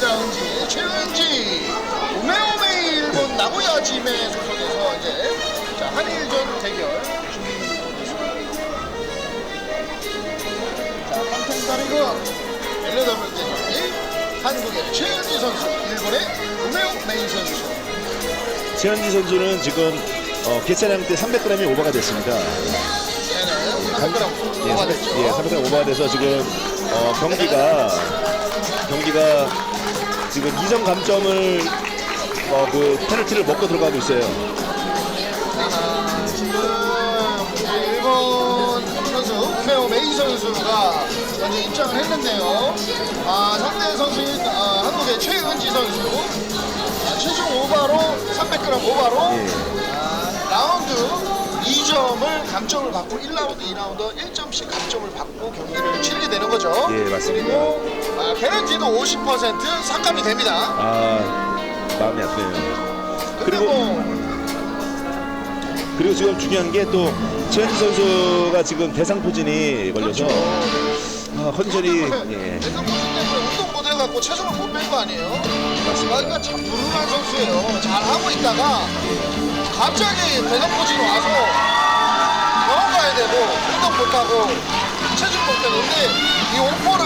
나옵니다. 은지, 최은지, 우메오메 일본 나고야 지메 소속에서 이제 자 한일전 대결 자 판텐다리그 LWJ 경기 한국의 최은지 선수, 일본의 우메오메이 선수. 최현지 선수는 지금 어, 개차량 때 300g이 오버가 됐습니다. 얘는 300g 예, 오버가 300, 됐죠. 예, 300g 오버가 돼서 지금 어, 경기가 경기가 지금 2점 감점을 어, 그 페널티를 먹고 들어가고 있어요. 아, 지금 이제 일본 선수 우메오 메이 선수가 먼저 입장을 했는데요. 아, 상대 선수인 아, 한국의 최은지 선수 아, 최종 오바로 300g 오바로 예. 아, 라운드 2점을 감점을 받고 1라운드, 2라운드 1점씩 감점을 받고 경기를 치르게 되는 거죠. 예, 맞습니다. 그리고 아, 페널티도 50% 삭감이 됩니다. 아 마음이 아프네요. 근데 그리고- 뭐 그리고 지금 중요한 게 또 최현지 선수가 지금 대상 포진이 걸려서 아, 컨디션이 예, 대상 포진 때문에 운동 못 해갖고 체중을 못 뺀 거 아니에요? 맞습니다. 그러니까 참 불운한 선수예요. 잘 하고 있다가 갑자기 대상 포진 와서 되고 운동 못 하고 체중 못 빼고 근데 이 오퍼를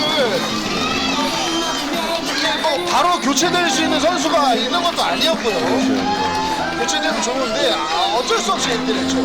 뭐 바로 교체될 수 있는 선수가 있는 것도 아니었고요. 교체되면 좋은데 아, 어쩔 수 없이 힘들었죠.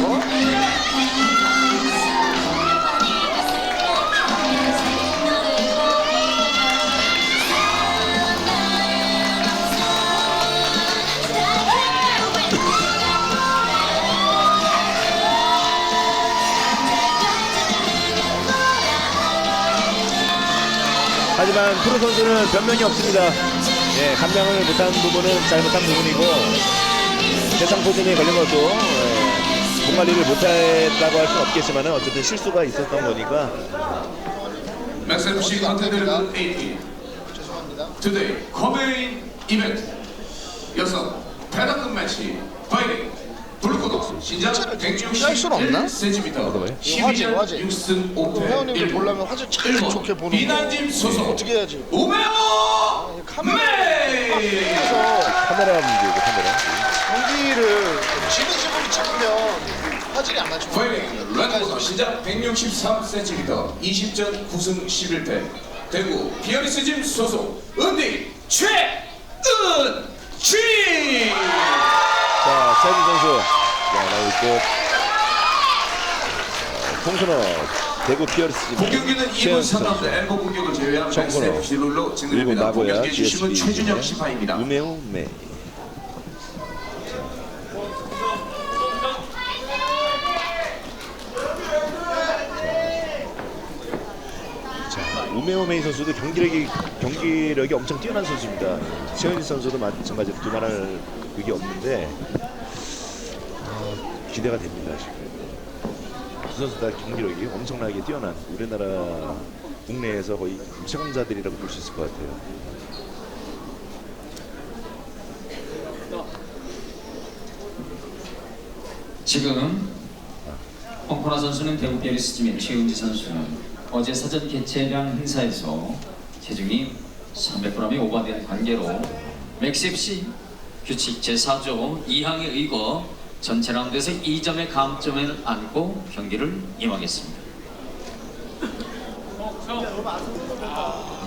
하지만 프로 선수는 변명이 없습니다. 예, 감량을 못한 부분은 잘못한 부분이고 대상 포진이 걸린 것도 예, 몸 관리를 못했다고 할 수는 없겠지만 어쨌든 실수가 있었던 거니까. Contender 80 죄송합니다. Today 커메인 이벤트 여성 패당금 매치 파이팅. 블루코도 신장 준비할 수는 없나? 161cm 화질, 화질. 12년 6승 5패 회원님들 보려면 화질 참 좋게 보는 거. 이난짐 소속 어떻게 해야지? 우메오! 카메라. 메이 그래서 카메라 문제고 카메라. 경기를 지그지그로 찍으면 화질이 안 맞죠. 파이팅 란코도 신장 163cm 20전 9승 11패. 대구 비어리스짐 소속 은디 최은지 자, 최현지 선수. 자, 나오고 있고 어, 홍순호 대구 피어리스 팀 공격기는 2분 최현지 3라운드 선수 엘보 공격을 제외한. 백스텝 룰로 그리고 진행됩니다. 공격기 주심은 팀의 심판입니다. 우메우 메이 자, 우메오 메이 선수도 경기력이 경기력이 엄청 뛰어난 선수입니다. 최현지 선수도 마찬가지로 두말할 그게 없는데 어, 기대가 됩니다 지금. 두 선수 다 경기력이 엄청나게 뛰어난 우리나라 국내에서 거의 최강자들이라고 볼 수 있을 것 같아요. 지금 홍코나 선수는 대구 베리스팀의 최은지 선수는 어제 사전 개최량 행사에서 체중이 300g이 오버된 관계로 맥셉시 규칙 제4조 2항에 의거 전체 라운드에서 2점의 감점을 안고 경기를 임하겠습니다.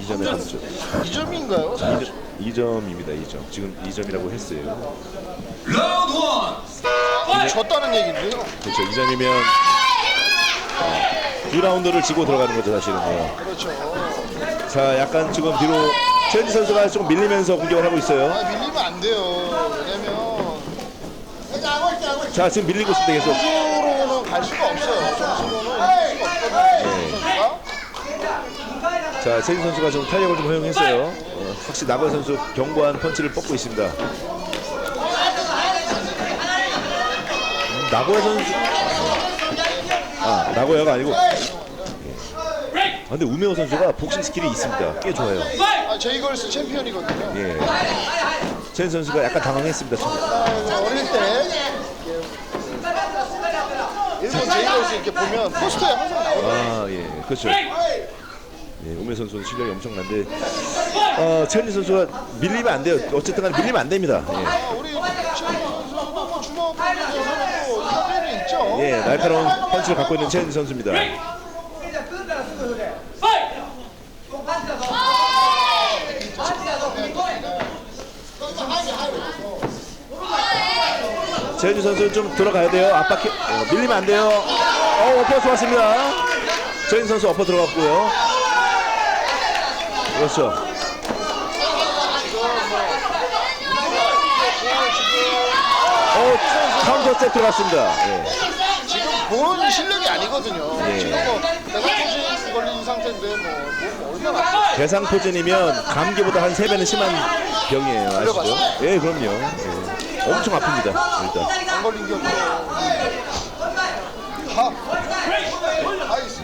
2점의 감점. 2점인가요? 2점입니다. 2점. 지금 2점이라고 했어요. 라운드 1 졌다는 얘기인데요. 그렇죠. 2점이면 어, 두 라운드를 지고 들어가는 거죠, 사실은. 요 그렇죠. 자, 약간 지금 뒤로 최현지 선수가 좀 밀리면서 공격을 하고 있어요. 아, 밀리면 안 돼요. 왜냐면 자, 지금 밀리고 있습니다. 계속. 점수로는 갈 수가 없어요. 수가 없거든요. 선수가. 자, 최현지 선수가 좀 탄력을 좀 허용했어요. 어, 확실히 나고야 선수 견고한 펀치를 뻗고 있습니다. 음, 나고야 선수. 아, 나고야가 아니고. 예. 아, 근데 우메호 선수가 복싱 스킬이 있습니다. 꽤 좋아요. 아, 제이걸스 챔피언이거든요. 예. 최현 선수가 약간 당황했습니다. 처음에. 아, 어릴 때 일본 제이걸스 이렇게 보면 포스터에 항상 나오거든요. 아, 예. 그렇죠. 예. 예, 우메 선수는 실력이 엄청난데 어, 최현진 선수가 밀리면 안 돼요. 어쨌든 간에 밀리면 안 됩니다. 아, 우리 최현진 선수도 뭐 주먹 이런 있죠. 예, 예, 날카로운 펀치를 갖고 있는 최현진 선수입니다. 최현진 선수는 좀 들어가야 돼요. 압박해 어, 밀리면 안 돼요. 어, 어퍼 좋았습니다. 최현진 선수 어퍼 들어갔고요. 그렇죠. 어, 카운터 셋 들어갔습니다. 예. 지금 본 실력이 아니거든요. 예. 지금 뭐 대상포진 걸린 상태인데 뭐, 뭐 얼마나 대상포진이면 감기보다 한 3배는 심한 병이에요. 아시죠? 예, 그럼요. 예. 엄청 아픕니다. 일단. 안 걸린 게. 하이스.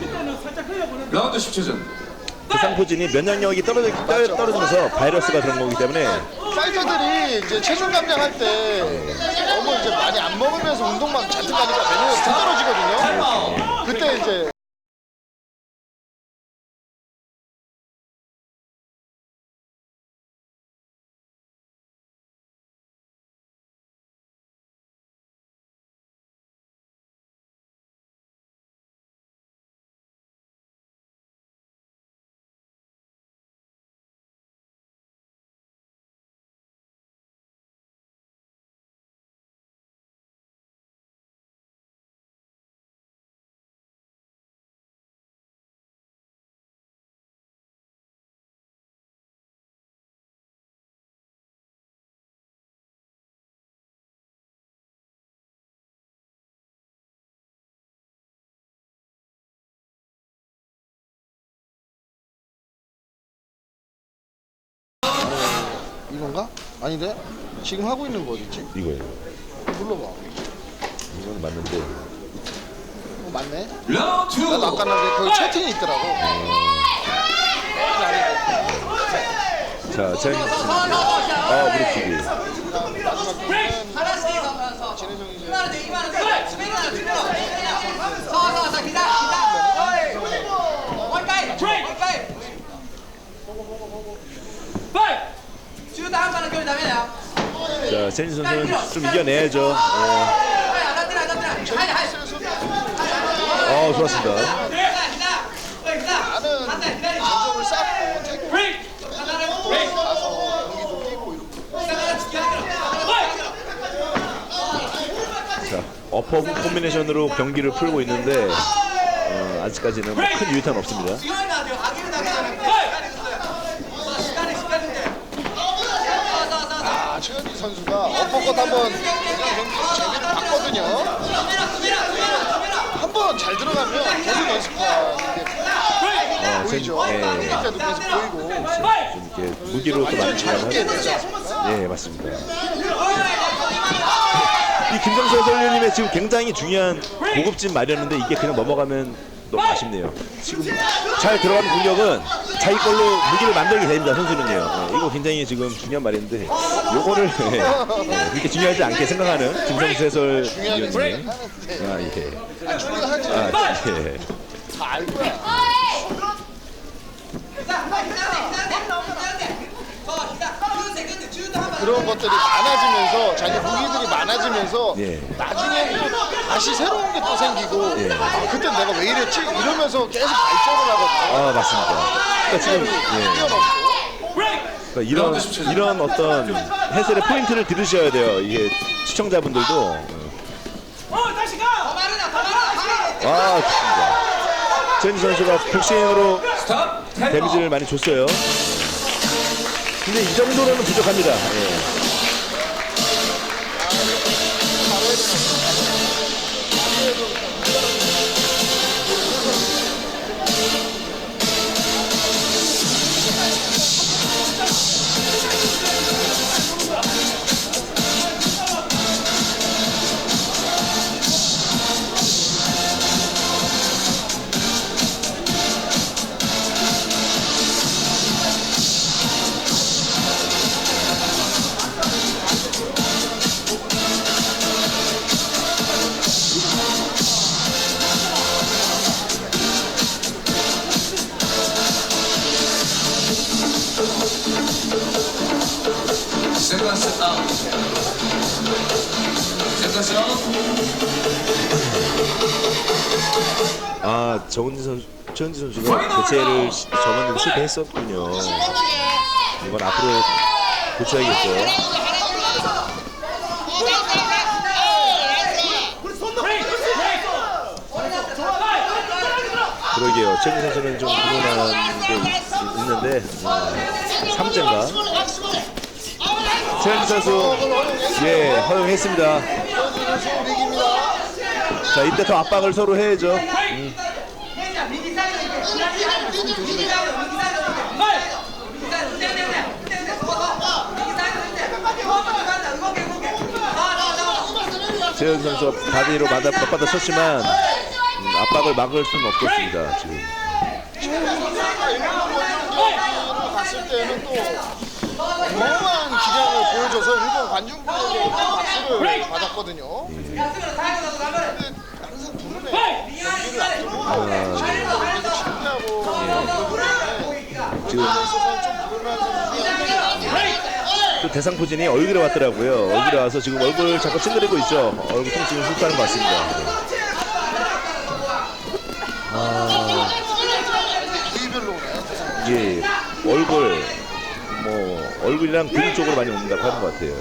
라운드 10초 전 대상포진이 면역력이 떨어지, 떨, 떨어지면서 바이러스가 그런 거기 때문에 파이터들이 이제 체중 감량할 때 너무 이제 많이 안 먹으면서 운동만 잔뜩 하니까 면역력이 떨어지거든요. 그때 이제 건가? 아닌데? 지금 하고 있는 거 어딨지? 이거예요. 눌러봐. 이건 맞는데. 어, 맞네. 라운드 2 나도 아까 나게 거기 채팅이 있더라고. 자, 젠. 아, 무릎치기. 마지막 경기는 진혜정이 이제 자, 젠 선수는 좀 이겨내야죠. 예. 어, 좋았습니다. 나는 감정을 쌓고 태고 가서 경기도 뛰고 이렇게. 자, 어퍼 콤비네이션으로 경기를 풀고 있는데 어, 아직까지는 뭐 큰 유의탄 없습니다. 아, 최현희 선수가 어퍼컷 한번 재미를 봤거든요. 한 번 잘 들어가면 계속 연습하는 게 어, 젠, 보이죠. 예, 뛸 때도 계속 보이고. 좀 이렇게 무기로 또 하죠. 되지 않습니까? 예, 맞습니다. 이 김정수 해설위원님의 지금 굉장히 중요한 고급진 말이었는데 이게 그냥 넘어가면 너무 아쉽네요. 지금 잘 들어가는 공격은 자기 걸로 무기를 만들게 됩니다, 선수는요. 예, 이거 굉장히 지금 중요한 말인데 요거를 예, 예, 그렇게 중요하지 않게 생각하는 김정수 해설위원님. 아, 예. 아. 아, 예. 다알 거야. 그런 것들이 많아지면서 자기 무기들이 많아지면서 예. 나중에 또 다시 새로운 게 또 생기고 예. 아, 그때 내가 왜 이랬지 이러면서 계속 발전을 하거든요. 아, 맞습니다. 그러니까 지금 예. 뛰어넘고 그러니까 이런 이런 어떤 해설의 포인트를 들으셔야 돼요. 이게 시청자분들도 아 좋습니다. 젠 선수가 복싱으로 데미지를 많이 줬어요. 근데 이 정도로는 부족합니다. 예. 아 정은지 선수 최은지 선수가 시- 전원에 실패했었군요. 이건 앞으로 고쳐야겠어요. 그러게요. 최은지 선수는 좀 불운한 게 있- 있는데 음, 3점가 최은지 선수 예 허용했습니다. 선수. 자 이때 더 압박을 서로 해야죠. 최현 선수가 바디로 맞아 몇 받아 쳤지만 음, 압박을 막을 수는 없겠습니다. 지금 봤을 때는 또 기량을 보여줘서 일본 관중분들에게 박수를 받았거든요. 근데 항상 부르네. 경기를 앞두고 그래도 준비하고 지금 있어서 좀 부르는 선수들이 한 명이 나왔네요. 또 대상 포진이 얼굴에 왔더라고요. 얼굴에 와서 지금 얼굴 자꾸 찡그리고 있죠. 얼굴 통증을 호소하는 것 같습니다. 부위별로 오네요. 대상. 이게 얼굴 뭐 얼굴이랑 등 쪽으로 많이 온다고 하는 것 같아요.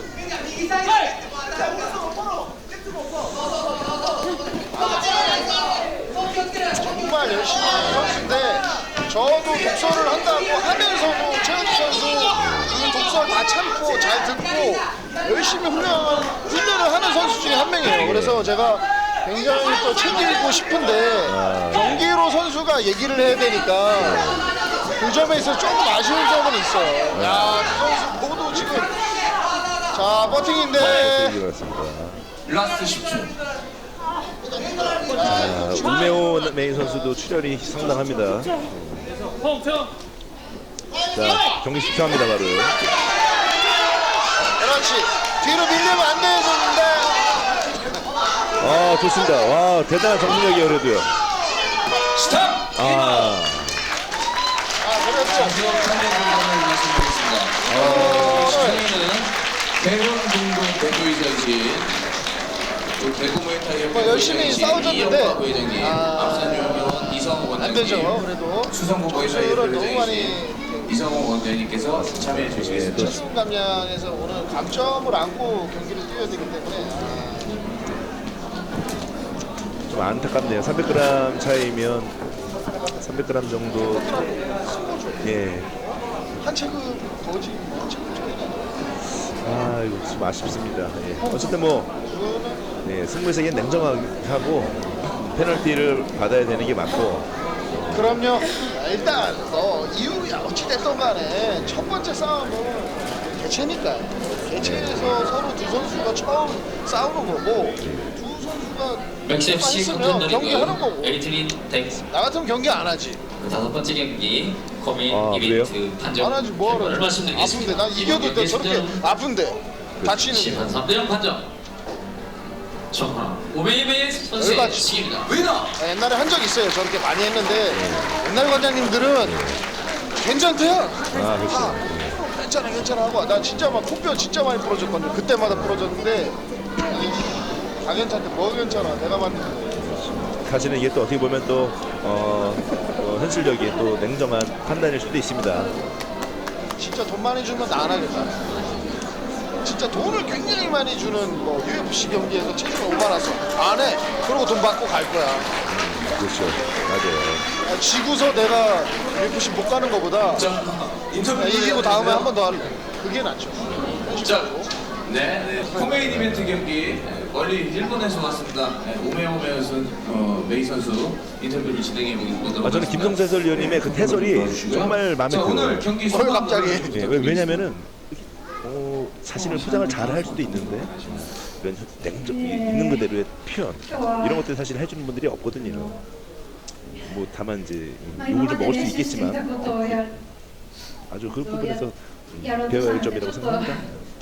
정말 열심히 하는 선수인데 저도 독서를 한다고 하면서도 최현주 선수 그 독서를 다 참고 잘 듣고 열심히 훈련, 훈련을 하는 선수 중에 한 명이에요. 그래서 제가 굉장히 또 챙기고 싶은데 경기로 선수가 얘기를 해야 되니까 그 점에 있어서 조금 아쉬운 점은 있어요. 야, 두 선수 모두 지금 자, 버팅인데 같습니다. 라스트 10초 아, 우메오 메인 선수도 출혈이 상당합니다. 자 경기 집중합니다 바로. 그렇지. 뒤로 밀리면 안 되는데 아 좋습니다. 와 대단한 정신력이에요 그래도요. 스탑 아 아, 말씀드리겠습니다. 어, 시청에는 대원중동 대표이사이신 또 대구 무에타이 뭐 열심히 싸우셨는데, 이영화 부회장님 아, 유명원 이성호 안 되죠. 원장님 그래도 수성구 너무 대표이사이신 이성호 원장님께서 참여해 주시겠습니다. 칠순 감량에서 오늘 감점을 안고 경기를 뛰어야 되기 때문에 좀 안타깝네요. 300g 차이면 300g 정도 예. 아, 한 체급 거지 한 차이가 아 이거 좀 아쉽습니다. 예. 어쨌든 뭐 예, 승부에서 냉정하고 페널티를 받아야 되는 게 맞고. 그럼요. 일단 뭐 이유야 어찌됐든 간에 첫 번째 싸움은 개체니까요. 개체에서 서로 두 선수가 처음 싸우는 거고 두 선수가 맥시 FC 있으면 경기 하는 거고. 에이트린 나 같으면 경기 안 하지. 그 다섯 번째 경기 코민 아, 이벤트 판정 안 하지 뭐하러 결과를 말씀드리겠습니다. 아픈데 난 이겨도 돼 저렇게 아픈데 다치는데 심판 3대0 판정 정하나 오메이베이 선수의 열받지. 시기입니다. 위너 아, 옛날에 한 적 있어요. 저렇게 많이 했는데 옛날 관장님들은 괜찮대요. 아 그렇죠. 아, 괜찮아 괜찮아 하고 나 진짜 막 코뼈 진짜 많이 부러졌거든요. 그때마다 부러졌는데 다 괜찮대. 뭐 괜찮아. 내가 봤는데 사실은 이게 또 어떻게 보면 또 어, 어, 현실적인 또 냉정한 판단일 수도 있습니다. 진짜 돈 많이 주면 나 안 하겠다. 진짜 돈을 굉장히 많이 주는 뭐 UFC 경기에서 체중 오바라서 안 해. 그러고 돈 받고 갈 거야. 그렇죠. 맞아요. 아, 지고서 내가 UFC 못 가는 거보다 야, 이기고 다음에 한 번 더 할래. 그게 낫죠. 자, 네, 네. 코메인 이벤트 경기 네, 멀리 일본에서 왔습니다. 네, 오메오메 선수, 어, 메이 선수 인터뷰를 진행해 보겠습니다. 아 저는 김성태 해설위원님의 그 해설이 정말 마음에 자, 오늘 들어요. 경기 뭘 갑자기? 예, 왜, 왜냐면은 어, 사실을 포장을 잘 할 수도 있는데 이런 냉정 있는 그대로의 표현 이런 것들 사실 해주는 분들이 없거든요. 뭐 다만 이제 まあ今 욕을 좀 まで 먹을 수 練習してきた 있겠지만 ことをや 아주 그 부분에서 やろうと 배워야 した 할 のでち 점이라고 ょっと 생각합니다.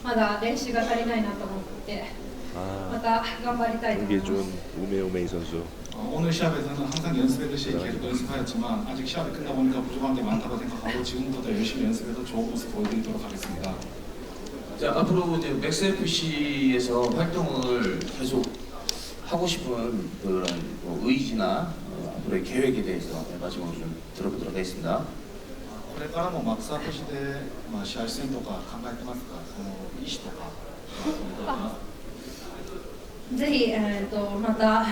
まだ練習が足りないなと思って ま 아 た頑張りたいと思い 경기에 ます 좋은 우메우메이 선수. 어, 오늘 시합에서는 항상 연습했듯이 계속 연습하였지만 아직 시합이 끝나 보니까 부족한 게 많다고 생각하고 지금부터 더 열심히 연습해서 좋은 모습 보여드리도록 하겠습니다. 자 앞으로 이제 맥스 FC에서 활동을 계속 하고 싶은 그런 뭐 의지나 어, 앞으로의 계획에 대해서 네, 마지막으로 좀 들어보도록 하겠습니다. これからもマックスアップして、まあ、試合戦とか考えてますかその意思とか、まあ、 ぜひ、えー、とまたあ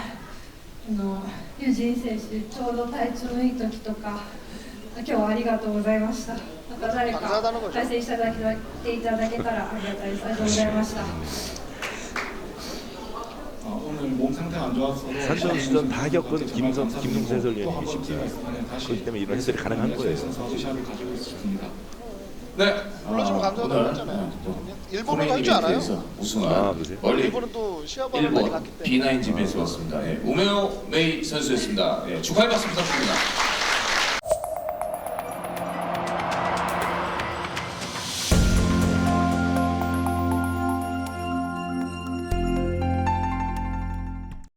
のユージン選手ちょうど体調のいい時とか今日はありがとうございましたまた誰か対戦していただけいただけたらありがたいですありがとうございました 아, 오늘 몸 상태가 안 좋았어도 산전 수전 다 겪은 저번 김성- 감사드리고 김동수 해설위원이 또 한번 계십니다. 팀에서는 다시 그렇기 때문에 이런 해설이 가능한 거예요. 선수 시합을 가지고 있습니다. 네. 불러주면 아, 감사하다고 오늘 했잖아요. 코메인 할줄 알아요? 우승한 아? 멀리 일본은 또 많이 일본 갔기 때문에 B9 집에서 왔습니다. 예, 오메오 메이 선수였습니다. 예, 축하의 박수 부탁드립니다.